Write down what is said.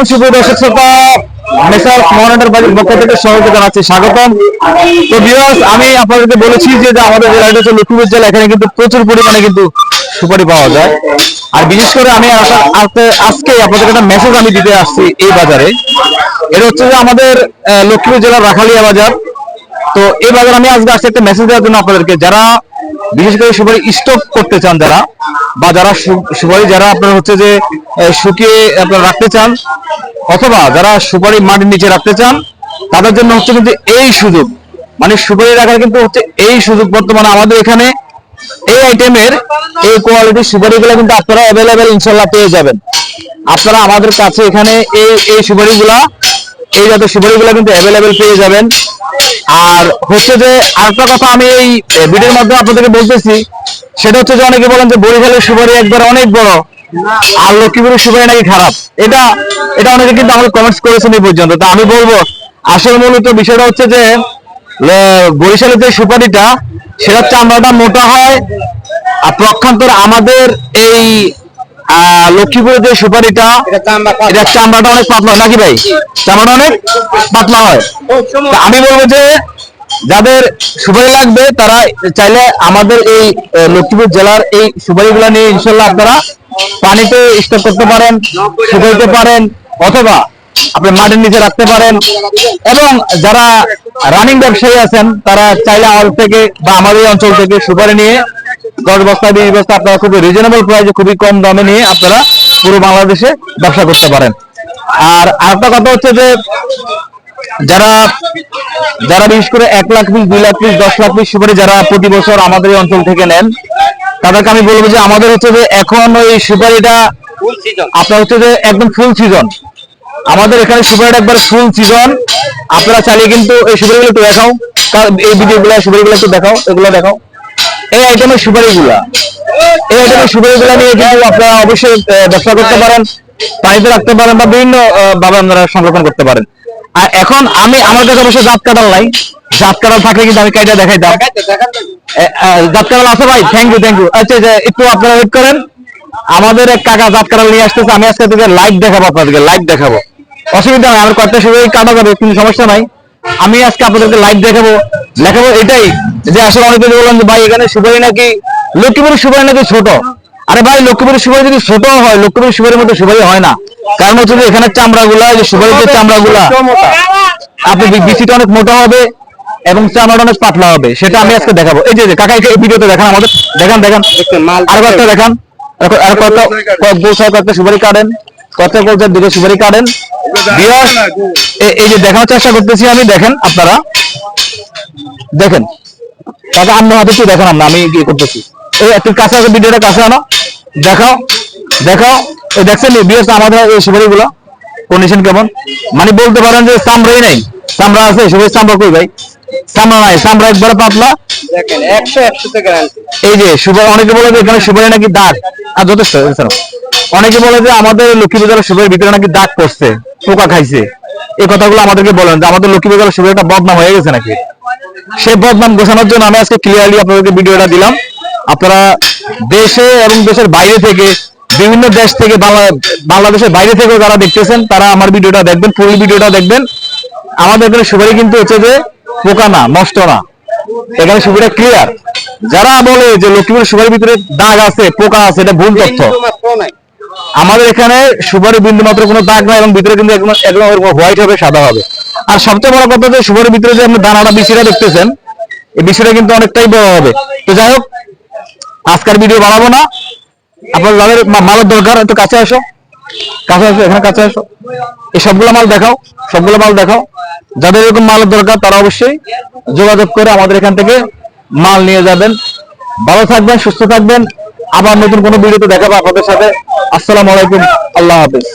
আলাইকুম সুপ্রিয় দর্শক শ্রোতা স্বাগতম। তো আমি আপনাদেরকে বলেছি যে আমাদের হচ্ছে জেলা, এখানে কিন্তু প্রচুর পরিমাণে কিন্তু সুপারি পাওয়া যায়। আর বিশেষ করে আমি আজকে- আপনাদের একটা মেসেজ আমি দিতে আসছি এই বাজারে। এটা হচ্ছে যে আমাদের লক্ষ্মীপুর জেলার রাখালিয়া বাজার। তো এই বাজার আমি আজকে আসছি একটা মেসেজ দেওয়ার জন্য আপনাদেরকে। যারা বিশেষ করে সুপারি স্টক করতে চান যারা, বা যারা সুপারি যারা আপনার হচ্ছে যে শুকিয়ে আপনার রাখতে চান, অথবা যারা সুপারি মাটির নিচে রাখতে চান, তাদের জন্য হচ্ছে কিন্তু এই সুযোগ। মানে সুপারি রাখার কিন্তু হচ্ছে এই সুযোগ বর্তমানে আমাদের এখানে। এই আইটেমের এই কোয়ালিটির সুপারিগুলো কিন্তু আপনারা অ্যাভেলেবেল ইনশাল্লাহ পেয়ে যাবেন। আপনারা আমাদের কাছে এখানে এই এই সুপারিগুলা, এই জাতের সুপারিগুলো কিন্তু অ্যাভেলেবেল পেয়ে যাবেন। আর হচ্ছে যে আরেকটা কথা আমি এই ভিডিওর মাধ্যমে আপনাদেরকে বলতেছি, সেটা হচ্ছে যে অনেকে বলেন যে বরিশালের সুপারি একবার অনেক বড়, আর লক্ষ্মীপুরের সুপারি নাকি খারাপ? এটা এটা অনেকে কিন্তু আমাকে কমেন্টস করেছেন এই পর্যন্ত। তা আমি বলব, আসল মূলত বিষয়টা হচ্ছে যে বরিশালের যে সুপারিটা সেটা হচ্ছে চামড়াটা মোটা হয়, আর প্রক্ষান্তর আমাদের এই লক্ষ্মীপুরের যে সুপারিটা এটা চামড়াটা অনেক পাতলা নাকি ভাই? চামড়াটা অনেক পাতলা হয়। আমি বলব যে যাদের সুপারি লাগবে তারা চাইলে আমাদের এই লক্ষ্মীপুর জেলার এই সুপারিগুলো নিয়ে ইনশাল্লাহ আপনারা পানিতে স্টোর করতে পারেন শুকাইতে পারেন অথবা আপনি মাটির নিচে রাখতে পারেন। এবং যারা রানিং ব্যবসায়ী আছেন তারা চাইলে আমাদের থেকে বা আমাদের অঞ্চল থেকে সুপারি নিয়ে দশ বস্তা বিশ বস্তা আপনারা খুবই রিজনেবল প্রাইসে খুবই কম দামে নিয়ে আপনারা পুরো বাংলাদেশে ব্যবসা করতে পারেন। আর আরেকটা কথা হচ্ছে যে যারা যারা বিশেষ করে এক লাখ পিস দুই লাখ পিস দশ লাখ পিস সুপারি যারা প্রতি বছর আমাদের এই অঞ্চল থেকে নেন তাদেরকে আমি বলব যে আমাদের হচ্ছে যে এখন ওই সুপারিটা আপনার হচ্ছে যে একদম ফুল সিজন আমাদের এখানে সুপারিটা একবার ফুল সিজন আপনারা চালিয়ে কিন্তু এই সুপারিগুলো একটু দেখাও। এই ভিডিওগুলো সুপারিগুলো একটু দেখাও এগুলো দেখাও। এই আইটেমের সুপারিগুলা এই আইটেমের সুপারিগুলা নিয়ে কিন্তু আপনারা অবশ্যই ব্যবসা করতে পারেন পানিতে রাখতে পারেন বা বিভিন্ন ভাবে আপনারা সংরক্ষণ করতে পারেন। আর এখন আমি আমার কাছে অবশ্যই জাত কাটাল নাই। জাত কাটাল থাকলে কিন্তু আমি কাইটা দেখাইতাম। এ- আহ, জাত কাটাল আছে ভাই? থ্যাংক ইউ থ্যাংক ইউ আচ্ছা একটু আপনারা ওয়েট করেন। আমাদের এক কাকা জাত কাটাল নিয়ে আসতেছে আমি আজকে থেকে লাইভ দেখাবো আপনাদেরকে লাইভ দেখাবো। অসুবিধা নাই আমার কয়েকটা সুযোগ কাটা যাবে কোনো সমস্যা নাই। আমি আজকে আপনাদেরকে লাইভ দেখাবো। দেখাবো এটাই যে আসলে অনেকে বললাম যে ভাই, এখানে সুপারি নাকি লক্ষ্মীপুরের সুপারি নাকি ছোট? আরে ভাই, লক্ষ্মীপুরের সুপারি যদি ছোট হয়, লক্ষ্মীপুরের সুপারির মতো সুপারি হয় না। কারণ হচ্ছে যে এখানে চামড়াগুলা যে সুপারির যে চামড়াগুলা, আপনি বি- বিচিটা অনেক মোটা হবে এবং চামড়াটা অনেক পাতলা হবে। সেটা আমি আজকে দেখাবো। এই যে কাকা, এই ভিডিওতে দেখান আমাদের। দেখান দেখান। আর কয়েকটা দেখান। আর- কয়েকটা, কয়েক বছর কয়েকটা সুপারি কাটেন। কয়েকটা বছর দুটো সুপারি কাটেন। এই যে দেখানোর চেষ্টা করতেছি আমি দেখেন আপনারা। দেখেন। হাতে দেখান আমরা আমি কি করতেছি। এই একটু কাছে আসো ভিডিওটা কাছে আনো। দেখাও দেখাও। এই দেখছেন বিএস আমাদের এই সুপারিগুলো। কন্ডিশন কেমন? মানে বলতে পারেন যে চামড়াই নাই। চামড়া আছে চামড়া কই ভাই? চামড়া নাই চামড়া একবারে পাতলা। এই যে সুপারি অনেকে বলে এখানে সুপারি নাকি দাগ। আর যথেষ্ট অনেকে বলে যে আমাদের লক্ষ্মী বাজারের সুপারির ভিতরে নাকি দাগ পড়ছে, পোকা খাইছে। এই কথাগুলো আমাদেরকে বলেন যে আমাদের লক্ষ্মী বাজারের সুপারিটা বদনাম হয়ে গেছে নাকি? সেই বদনাম ঘোষানোর জন্য আমি আজকে ক্লিয়ারলি আপনাদেরকে ভিডিওটা দিলাম। আপনারা দেশে এবং দেশের বাইরে থেকে, বিভিন্ন দেশ থেকে বাংলাদেশের বাইরে থেকেও যারা দেখতেছেন, তারা আমার ভিডিওটা দেখবেন ফুল ভিডিওটা দেখবেন। আমাদের এখানে সুপারি কিন্তু হচ্ছে যে পোকা না, নষ্ট না। এখানে সুবিধা ক্লিয়ার যারা বলে যে লক্ষ্মীপুর সুপারির ভিতরে দাগ আছে, পোকা আছে, এটা ভুল তথ্য। আমাদের এখানে সুপারি বিন্দু মাত্র কোনো দাগ নাই এবং ভিতরে কিন্তু একদম একদম হোয়াইট হবে, সাদা হবে। আর সবচেয়ে বড় কথা যে সুপারির ভিতরে যে আপনি দানাটা বিচিটা দেখতেছেন, এই বিষয়টা কিন্তু অনেকটাই বড় হবে। তো যাই হোক, আজকের ভিডিও বাড়াবো না। আপনার যাদের মালের দরকার, একটু কাছে আসো। কাছে আসো, এখানে কাছে আসো। এই সবগুলো মাল দেখাও, সবগুলো মাল দেখাও। যাদের এরকম মালের দরকার, তারা অবশ্যই যোগাযোগ করে আমাদের এখান থেকে মাল নিয়ে যাবেন। ভালো থাকবেন, সুস্থ থাকবেন। আবার নতুন কোনো ভিডিওতে দেখাবো আপনাদের সাথে। আসসালামু আলাইকুম। আল্লাহ হাফিজ।